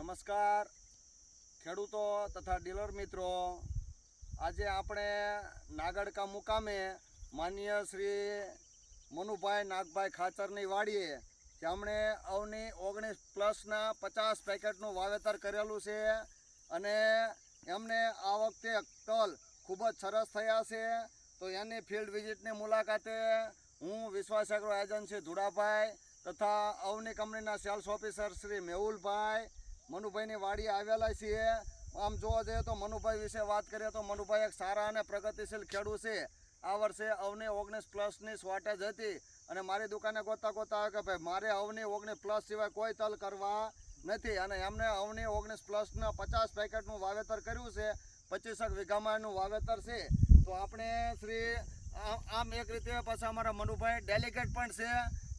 નમસ્કાર. ખેડૂતો તથા ડીલર મિત્રો, આજે આપણે નાગડકા મુકામે માન્ય શ્રી મનુભાઈ નાગભાઈ ખાચરની વાડીએ, જેમણે અવની ઓગણીસ પ્લસના પચાસ પેકેટનું વાવેતર કરેલું છે અને એમને આ વખતે તલ ખૂબ જ સરસ થયા છે. તો એની ફિલ્ડ વિઝિટની મુલાકાતે હું વિશ્વાસ એગ્રો એજન્સી ધુડાભાઈ તથા અવની કંપનીના સેલ્સ ઓફિસર શ્રી મેહુલભાઈ મનુભાઈની વાડી આવેલા છીએ. આમ જોવા જઈએ તો મનુભાઈ વિશે વાત કરીએ તો મનુભાઈ એક સારા અને પ્રગતિશીલ ખેડૂત છે. આ વર્ષે અવની ઓગણીસ પ્લસની શોર્ટેજ હતી અને મારી દુકાને ગોતા ગોતા કે ભાઈ, મારે અવની ઓગણીસ પ્લસ સિવાય કોઈ તલ કરવા નથી. અને એમને અવની ઓગણીસ પ્લસના પચાસ પેકેટનું વાવેતર કર્યું છે. પચીસક વીઘામાંનું વાવેતર છે. તો આપણે શ્રી આમ એક રીતે પછી અમારા મનુભાઈ ડેલિગેટ પણ છે.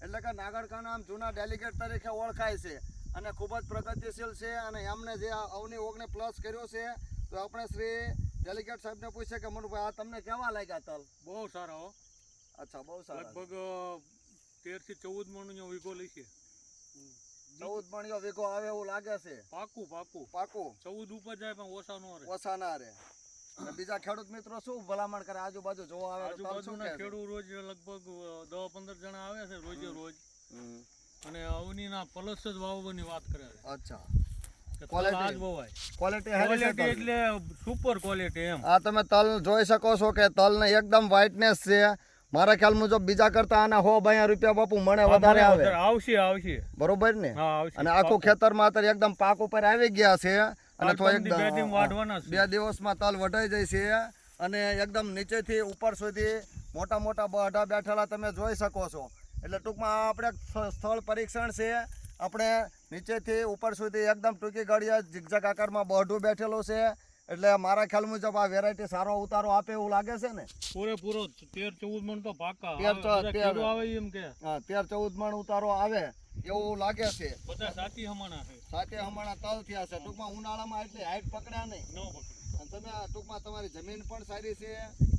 એટલે કે નાગરકાના આમ જૂના ડેલિગેટ તરીકે ઓળખાય છે. અને ખૂબ જ પ્રગતિશીલ છે અને એમને જે અવની ઓગને પ્લસ કર્યો છે તો આપણે શ્રી ડેલિગેટ સાહેબને પૂછે કે મનુભાઈ આ તમને કેવા લાગ્યા તલ? બહુ સારા હો. અચ્છા બહુ સારા. લગભગ તેરથી ચૌદ મણનો વીઘો લઈશે ચૌદ મણિયો વીઘો આવે એવું લાગે છે? પાકું પાકું. પાકું? ચૌદ ઉપર જાય પણ ઓછા નો રે ઓછા ના રે બીજા ખેડૂત મિત્રો શું ભલામણ કરે? આજુબાજુ જોવા આવે આજુબાજુના ખેડૂત રોજ લગભગ દસ પંદર જણા આવે છે રોજે રોજ. અને અવનીના પલસ જ વાવવાની વાત કરે છે. અચ્છા. ક્વોલિટી. એટલે સુપર ક્વોલિટી એમ. આ તમે તલ જોઈ શકો છો કે તલને એકદમ વ્હાઇટનેસ છે. મારા ખ્યાલ મુજબ બીજા કરતા આના હો બાયા રૂપિયા બાપુ મને વધારે આવે. આવશે આવશે. બરોબર ને? અને આખું ખેતરમાં અત્યારે એકદમ પાક ઉપર આવી ગયા છે. અને તો બે દિન એકદમ બે દિવસમાં તલ વઢાઈ જાય છે. અને એકદમ નીચેથી ઉપર સુધી મોટા મોટા બઢા બેઠેલા તમે જોઈ શકો છો. એટલે ટૂંકમાં આપણે સ્થળ પરીક્ષણ છે. આપણે નીચેથી ઉપર સુધી એકદમ ટૂંકી ગાડીએ ઝીગઝાગ આકારમાં બઢું બેઠેલું છે. એટલે મારા ખ્યાલ મુજબ આ વેરાયટી સારો ઉતારો આપે એવું લાગે છે ને? પૂરેપૂરો તેર ચૌદ મણ તો પાકા. તેર આવે. ચૌદ, બધા તેર. ખેડૂત આવે એમ કે. હા તેર ચૌદ મણ ઉતારો આવે એવું લાગે છે. બધા સાથી હમણાં છે. સાથે હમણાં તલ થયા છે. ટૂંકમાં ઉનાળામાં એટલી હાઈટ પકડ્યા નહીં. ન પકડે. અને તમે ટૂંકમાં તમારી જમીન પણ સારી છે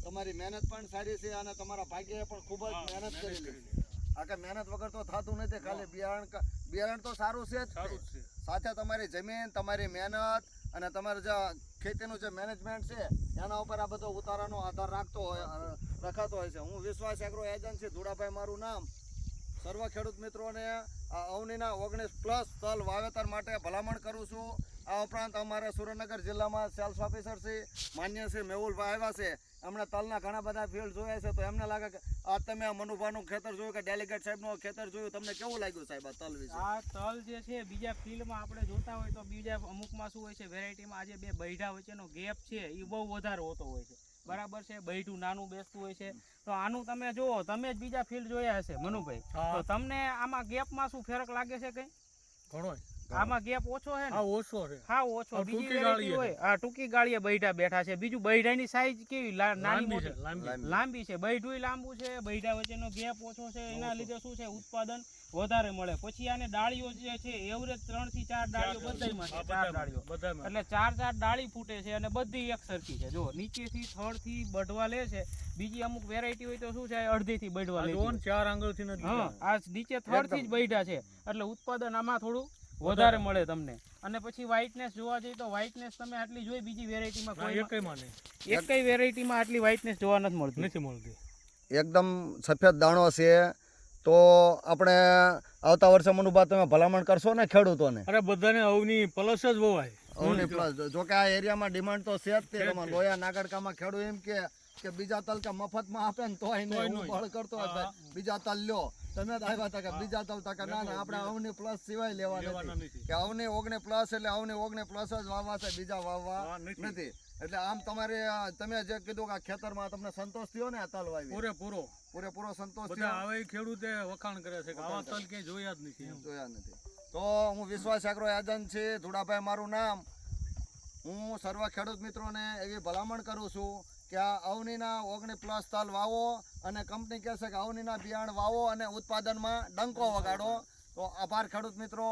તમારી મહેનત પણ સારી છે અને તમારા ભાગ્યએ પણ ખૂબ જ મહેનત કરી. છે. આ કે મહેનત વગર તો થતું નથી ખાલી બિયારણ બિયારણ તો સારું છે જ. સારું જ છે. સાથે તમારી જમીન તમારી મહેનત અને તમારું જે ખેતીનું જે મેનેજમેન્ટ છે એના ઉપર આ બધો ઉતારાનો આધાર રાખતો હોય રખાતો હોય છે. હું વિશ્વાસ એગ્રો એજન્સી ધુડાભાઈ મારું નામ. સર્વ ખેડૂત મિત્રોને અવનીના ઓગણીસ પ્લસ તલ વાવેતર માટે ભલામણ કરું છું. આ ઉપરાંત અમારા સુરેન્દ્રનગર જિલ્લામાં સેલ્સ ઓફિસર શ્રી માન્ય શ્રી મેહુલભાઈ આવ્યા છે. એમણે તલના ઘણા બધા ફિલ્ડ જોયા છે તો એમને લાગે કે આ તમે આ મનુભાનું ખેતર જોયું કે ડેલિગેટ સાહેબનું ખેતર જોયું? તમને કેવું લાગ્યું સાહેબ આ તલ વિશે? આ તલ જે છે બીજા ફિલ્ડમાં આપણે જોતા હોય તો બીજા અમુકમાં શું હોય છે વેરાયટીમાં આજે બે બૈઢા વચ્ચેનો ગેપ છે એ બહુ વધારે હોતો હોય છે. બરાબર છે બૈઠું નાનું બેસતું હોય છે. તો આનું તમે જુઓ તમે જ બીજા ફિલ્ડ જોયા હશે મનુભાઈ. તો તમને આમાં ગેપમાં શું ફેરક લાગે છે કઈ? ઘણો આમાં ગેપ ઓછો છે ને? આ ઓછો છે. હા ઓછો. બીજી ટૂંકી હોય. આ ટૂંકી ગાળીએ બૈઠા બેઠા છે. બીજું બૈઠાની સાઈઝ કેવી? નાની છે મોટી. લાંબી. લાંબી. છે. બૈઠું લાંબુ છે. બૈઠા વચ્ચેનો ગેપ ઓછો છે. એના લીધે શું છે? ઉત્પાદન વધારે મળે. પછી આને ડાળીઓ જે છે એવરેજ ત્રણથી ચાર ડાળીઓ બધાયમાં છે. ચાર ડાળીઓ. એટલે ચાર ચાર ડાળી ફૂટે છે અને બધી એક સરખી છે. જો નીચેથી થડથી બઢવા લે છે. બીજી અમુક વેરાયટી હોય તો શું છે? અડધીથી બઢવા આ લે ચાર આંગળથી નથી હા આ નીચે થડથી જ બૈઠા છે. એટલે ઉત્પાદન આમાં થોડું વધારે મળે તમને. અને પછી વ્હાઇટનેસ જોવા જઈએ તો વ્હાઇટનેસ તમે આટલી જોઈ બીજી વેરાયટીમાં કોઈ એકમાં નહીં. એકઈ વેરાયટીમાં આટલી વ્હાઇટનેસ જોવા નથી મળતી? નથી મળતી. એકદમ સફેદ દાણો છે તો આપણે આવતા વર્ષે મનુભા તમે ભલામણ કરશો ને ખેડૂતોને? અરે બધાને અવની પ્લસ જ બોવાય અવની પ્લસ જો કે આ એરિયામાં ડિમાન્ડ તો છે જ તે તમારે લોયા નાગરકામાં ખેડૂત એમ કે કે બીજા તલ કે મફતમાં આપે ને તોય નહીં. કરતો બીજા તલ લ્યો. તમે જ આવ્યા હતા કે બીજા તો હતા કે ના ના આપણે અવની પ્લસ સિવાય લેવા લેવાના નથી. કે અવની ઓગણે પ્લસ એટલે અવની ઓગણે પ્લસ જ વાવવા છે બીજા વાવવા નથી. એટલે આમ તમારે તમે જે કીધું કે આ ખેતરમાં તમને સંતોષ થયો ને આ તલ વાવી? પૂરેપૂરો. પૂરેપૂરો સંતોષ થયો? હવે ખેડૂતે વખાણ કરે છે કે આવા તલ ક્યાંય જોયા જ નથી જોયા નથી. તો હું વિશ્વાસ એગ્રો એજન્ટ છે ધુડાભાઈ મારું નામ. હું સર્વ ખેડૂત મિત્રોને એવી ભલામણ કરું છું કે આ અવનીના ઓગણી પ્લસ તલ વાવો અને કંપની કહેશે કે અવનીના બિયાણ વાવો અને ઉત્પાદનમાં ડંકો વગાડો. તો આભાર ખેડૂત મિત્રો.